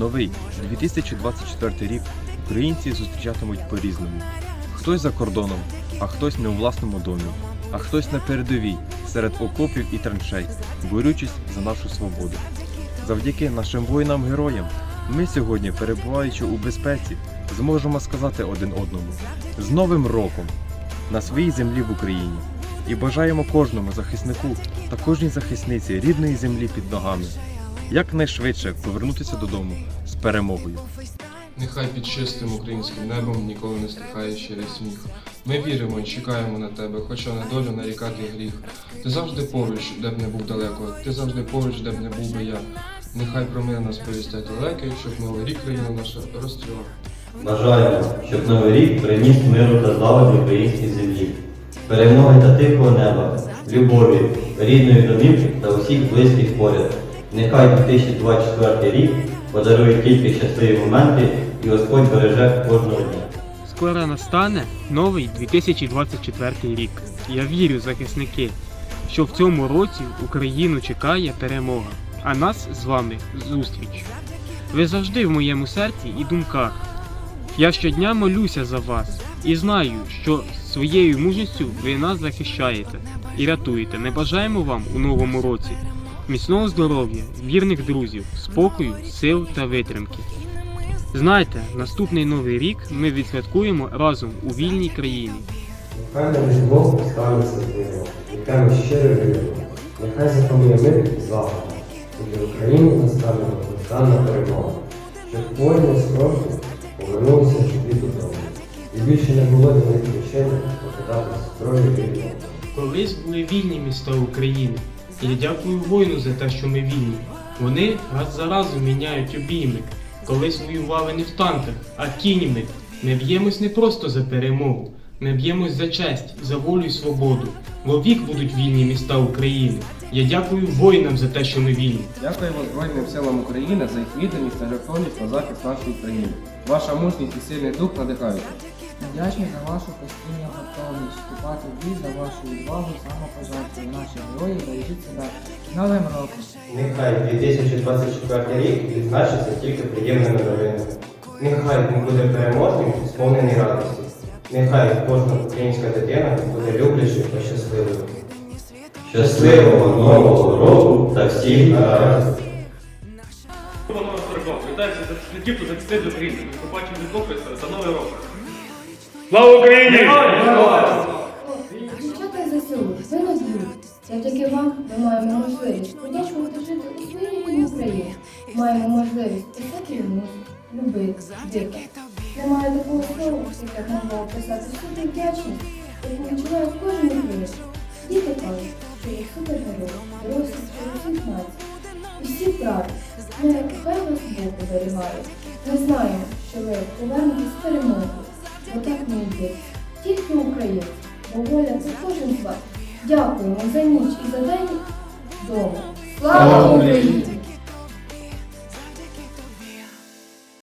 Новий 2024 рік українці зустрічатимуть по-різному. Хтось за кордоном, а хтось не у власному домі, а хтось на передовій серед окопів і траншей, борючись за нашу свободу. Завдяки нашим воїнам-героям ми сьогодні, перебуваючи у безпеці, зможемо сказати один одному з Новим роком на своїй землі в Україні і бажаємо кожному захиснику та кожній захисниці рідної землі під ногами якнайшвидше повернутися додому з перемогою. Нехай під чистим українським небом ніколи не стихає щирий сміх. Ми віримо і чекаємо на тебе, хоча на долю нарікати гріх. Ти завжди поруч, де б не був далеко, ти завжди поруч, де б не був би я. Нехай про мир нас повістять далеки, щоб новий рік країна наша розцвіла. Бажаємо, щоб новий рік приніс миру та в українській землі, перемоги та тихого неба, любові, рідної домівки та усіх близьких поряд. Нехай 2024 рік подарує тільки щасливі моменти і Господь береже кожного дня. Скоро настане новий 2024 рік. Я вірю, захисники, що в цьому році Україну чекає перемога, а нас з вами зустріч. Ви завжди в моєму серці і думках. Я щодня молюся за вас і знаю, що своєю мужністю ви нас захищаєте і рятуєте. Не бажаємо вам у новому році міцного здоров'я, вірних друзів, спокою, сил та витримки. Знайте, наступний новий рік ми відсвяткуємо разом у вільній країні. Нехай нам любов станеться дивом, яке ми щиро любимо. Нехай запанує мир і злагода. І для України настане довгождана перемога. Щоб воїни спроту повернулися живі додому. І більше не було для них причини покидати зброю вільно. Колись були вільні міста України. Я дякую воїну за те, що ми вільні. Вони раз за разом міняють обійми. Колись воювали не в танках, а кіньми. Ми б'ємось не просто за перемогу. Ми б'ємось за честь, за волю і свободу. Вовік будуть вільні міста України. Я дякую воїнам за те, що ми вільні. Дякуємо Збройним силам України за їх відданість та жертовність на захист нашої країни. Ваша мужність і сильний дух надихають. Вдячні за вашу постійну готовність вступати в бій, за вашу відвагу, самопожертву. Наші герої бережіть себе Новим роком! Нехай 2024 рік відзначиться тільки приємними новинами. Нехай він буде переможним і сповнений радості. Нехай кожна українська дитина буде люблячою та щасливою. Щасливого нового року та всіх гаразд! Вітаю всіх захисників та захисниць України. Побачимо відкопися за новий рок. Слава Україні! Дівчата із ЗСУ, ви нас вірите. Завдяки вам ми маємо можливість подячувати жити у своїй рідній Україні. Маємо можливість писати йому, любити, дити. Немає такого слова, яке б могло описати всю вдячність, яку відчуває кожен українець. Діти кажуть, що їх супергерої, дорослі що усіх націй. І всі праві, ми хай вас Бог оберігає. Ми знаємо, що ви повернетесь з перемогою, так. Тільки Україна, бо воля це кожен з вас. Дякуємо за ніч і за день вдома. Слава Україні!